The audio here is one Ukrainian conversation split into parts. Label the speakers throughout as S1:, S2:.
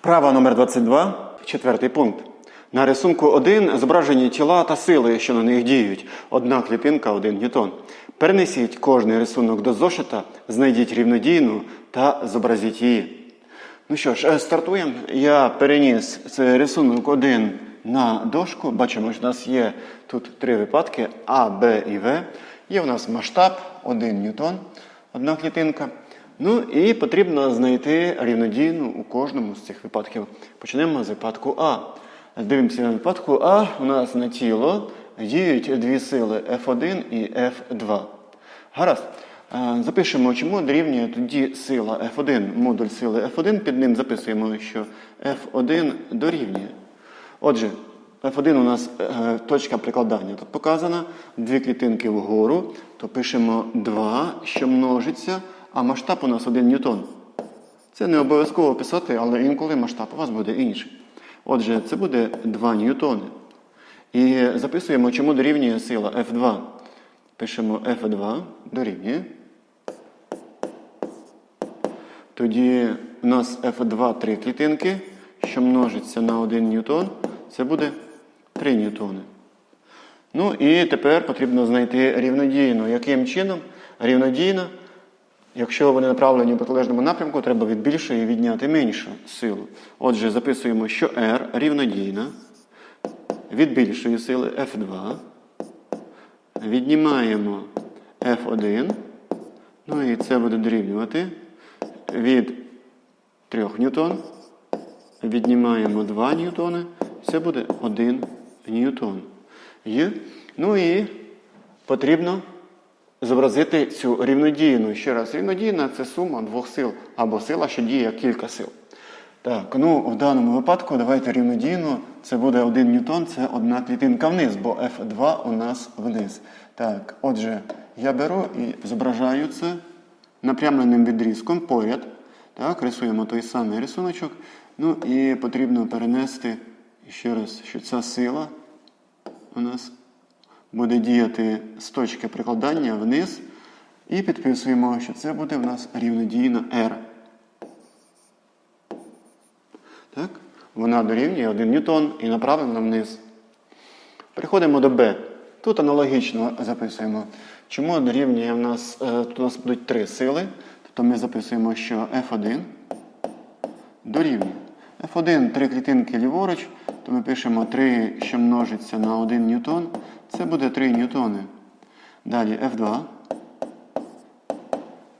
S1: Вправа номер 22, четвертий пункт. На рисунку 1 зображені тіла та сили, що на них діють. Одна клітинка, один ньютон. Перенесіть кожний рисунок до зошита, знайдіть рівнодійну та зобразіть її. Ну що ж, е, стартуємо. Я переніс цей рисунок 1 на дошку. Бачимо, що в нас є тут три випадки А, Б і В. Є у нас масштаб 1 ньютон, одна клітинка. Ну і потрібно знайти рівнодійну у кожному з цих випадків. Почнемо з випадку А. Дивимося на випадку А. У нас на тіло діють дві сили F1 і F2. Гаразд. Е, Запишемо, чому дорівнює тоді сила F1, модуль сили F1. Під ним записуємо, що F1 дорівнює. Отже, F1 у нас е, точка прикладання тут показана. Дві клітинки вгору, то пишемо 2, що множиться, а масштаб у нас 1 ньютон. Це не обов'язково писати, але інколи масштаб у вас буде інший. Отже, це буде 2 ньютони. І записуємо, чому дорівнює сила F2. Пишемо F2 дорівнює. Тоді у нас F2 три клітинки, що множиться на 1 ньютон, це буде 3 ньютони. Ну і тепер потрібно знайти рівнодійну. Яким чином? Рівнодійна, якщо вони направлені у протилежному напрямку, треба від більшої відняти меншу силу. Отже, записуємо, що R рівнодійна від більшої сили F2. Віднімаємо F1. Ну і це буде дорівнювати від 3 ньютон. Віднімаємо 2 ньютони. Це буде 1 ньютон. Є. Ну і потрібно зобразити цю рівнодійну. Ще раз, рівнодійна це сума двох сил або сила, що діє як кілька сил. Так, ну в даному випадку давайте рівнодійно. Це буде 1 ньютон, це одна клітинка вниз, бо F2 у нас вниз. Так, отже, я беру і зображаю це напрямленим відрізком поряд. Так, рисуємо той самий рисуночок. Ну і потрібно перенести ще раз, що ця сила у нас буде діяти з точки прикладання вниз. І підписуємо, що це буде в нас рівнодійна R. Так? Вона дорівнює 1 ньютон і направлена вниз. Переходимо до B. Тут аналогічно записуємо. Чому дорівнює в нас, е, тут у нас будуть три сили. Тобто ми записуємо, що F1 дорівнює. F1 три клітинки ліворуч, то ми пишемо 3, що множиться на 1 ньютон. Це буде 3 ньютони. Далі F2.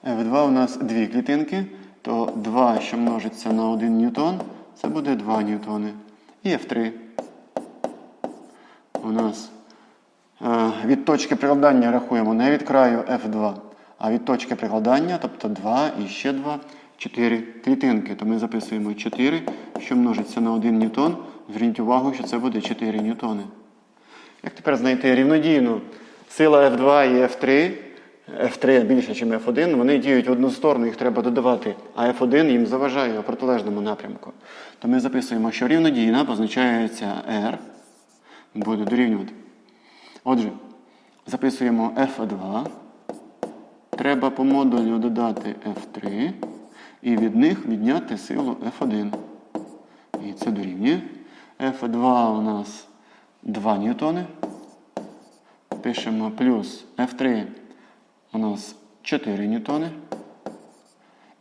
S1: F2 у нас дві клітинки, то 2, що множиться на 1 ньютон, це буде 2 ньютони. І F3. У нас е, від точки прикладання рахуємо не від краю F2, а від точки прикладання, тобто 2 і ще 2, 4 клітинки. То ми записуємо 4, що множиться на 1 ньютон. Зверніть увагу, що це буде 4 ньютони. Як тепер знайти рівнодійну сила F2 і F3? F3 більше, ніж F1, вони діють в одну сторону, їх треба додавати, а F1 їм заважає у протилежному напрямку. То ми записуємо, що рівнодійна позначається R, буде дорівнювати. Отже, записуємо F2. Треба по модулю додати F3 і від них відняти силу F1. І це дорівнює. F2 у нас 2 ньютони. Пишемо плюс F3 у нас 4 ньютони.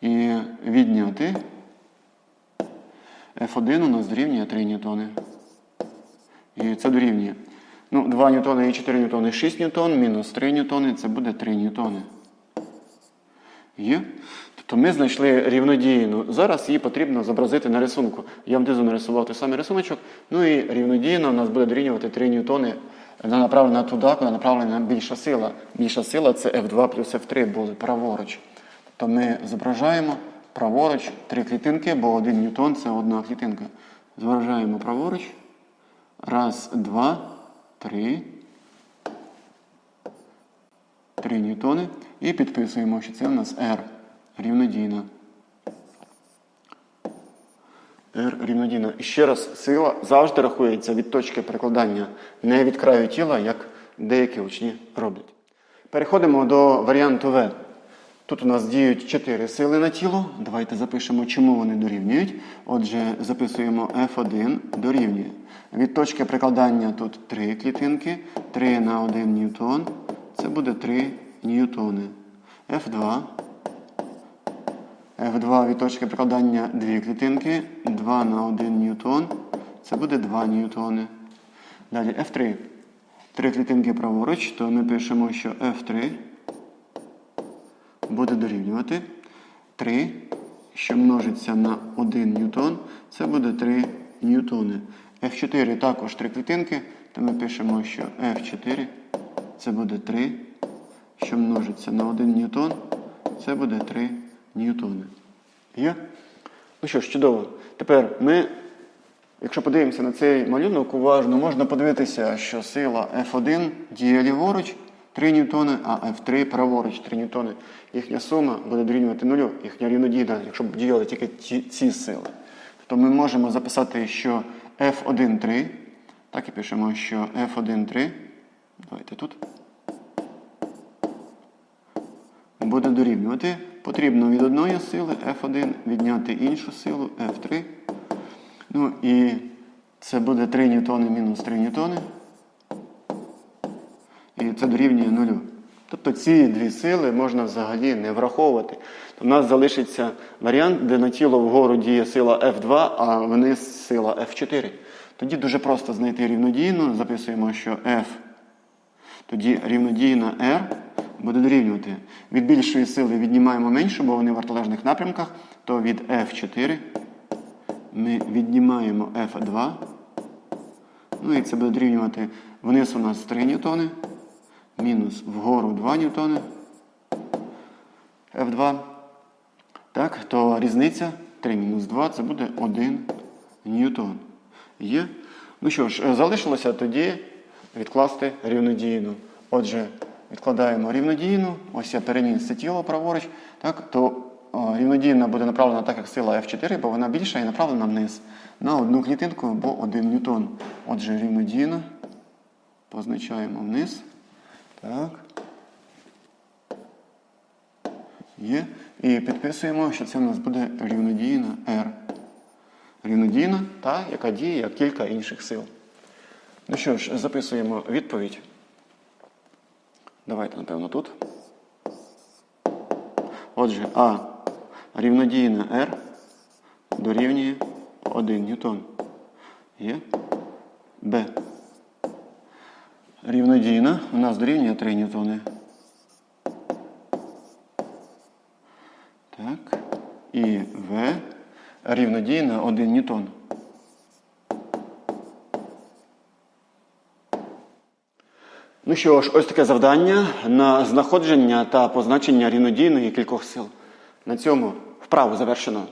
S1: І відняти F1 у нас дорівнює 3 ньютони. І це дорівнює. Ну, 2 ньютони і 4 ньютони 6 ньютон, мінус 3 ньютони це буде 3 ньютони. Є? Тобто ми знайшли рівнодійну. Зараз її потрібно зобразити на рисунку. Я вам внизу нарисував той самий рисуночок. Ну і рівнодійно у нас буде дорівнювати 3 ньютони. Вона направлена туди, куди направлена більша сила. Більша сила це F2 плюс F3 були праворуч. Тобто ми зображаємо праворуч три клітинки, бо 1 ньютон це одна клітинка. Зображаємо праворуч. Раз, два, три. 3 ньютони. І підписуємо, що це у нас R рівнодійна. R рівнодійна. І ще раз, сила завжди рахується від точки прикладання, не від краю тіла, як деякі учні роблять. Переходимо до варіанту В. Тут у нас діють 4 сили на тіло. Давайте запишемо, чому вони дорівнюють. Отже, записуємо F1 дорівнює. Від точки прикладання тут 3 клітинки, 3 на 1 ньютон. Це буде 3 ньютони. F2. F2 від точки прикладання 2 клітинки, 2 на 1 ньютон. Це буде 2 ньютони. Далі F3. Три клітинки праворуч, то ми пишемо, що F3 буде дорівнювати 3, що множиться на 1 ньютон, це буде 3 ньютони. F4 також три клітинки, то ми пишемо, що F4 це буде 3, що множиться на 1 ньютон, це буде 3 ньютони. Є? Ну що ж, чудово. Тепер ми, якщо подивимося на цей малюнок уважно, можна подивитися, що сила F1 діє ліворуч 3 ньютони, а F3 праворуч 3 ньютони. Їхня сума буде дорівнювати нулю, їхня рівнодійна, якщо б діяли тільки ті, ці сили. Тобто ми можемо записати, що F1 3, так і пишемо, що F1 3, давайте тут, буде дорівнювати. Потрібно від одної сили F1 відняти іншу силу F3. Ну і це буде 3 ньютони мінус 3 ньютони. І це дорівнює нулю. Тобто ці дві сили можна взагалі не враховувати. В нас залишиться варіант, де на тіло вгору діє сила F2, а вниз сила F4. Тоді дуже просто знайти рівнодійну. Записуємо, що F, тоді рівнодійна R буде дорівнювати. Від більшої сили віднімаємо меншу, бо вони в протилежних напрямках, то від F4 ми віднімаємо F2. Ну і це буде дорівнювати вниз у нас 3 ньютони, мінус вгору 2 ньютони F2. Так, то різниця 3 мінус 2 це буде 1 ньютон. Є? Ну що ж, залишилося тоді відкласти рівнодійну. Отже, відкладаємо рівнодійну. Ось я переніс це тіло праворуч. Так, то рівнодійна буде направлена так, як сила F4, бо вона більша і направлена вниз на одну клітинку або 1 ньютон. Отже, рівнодійна. Позначаємо вниз. Так. Є. І підписуємо, що це у нас буде рівнодійна R. Рівнодійна, та, яка діє як кілька інших сил. Ну що ж, записуємо відповідь. Давайте, напевно, тут. Отже, А рівнодійна R дорівнює 1 ньютон. Є. Б. Рівнодійна у нас дорівнює 3 ньютони. Так. І В рівнодійна 1 ньютон. Ну що ж, ось таке завдання на знаходження та позначення рівнодійної кількох сил. На цьому вправу завершено.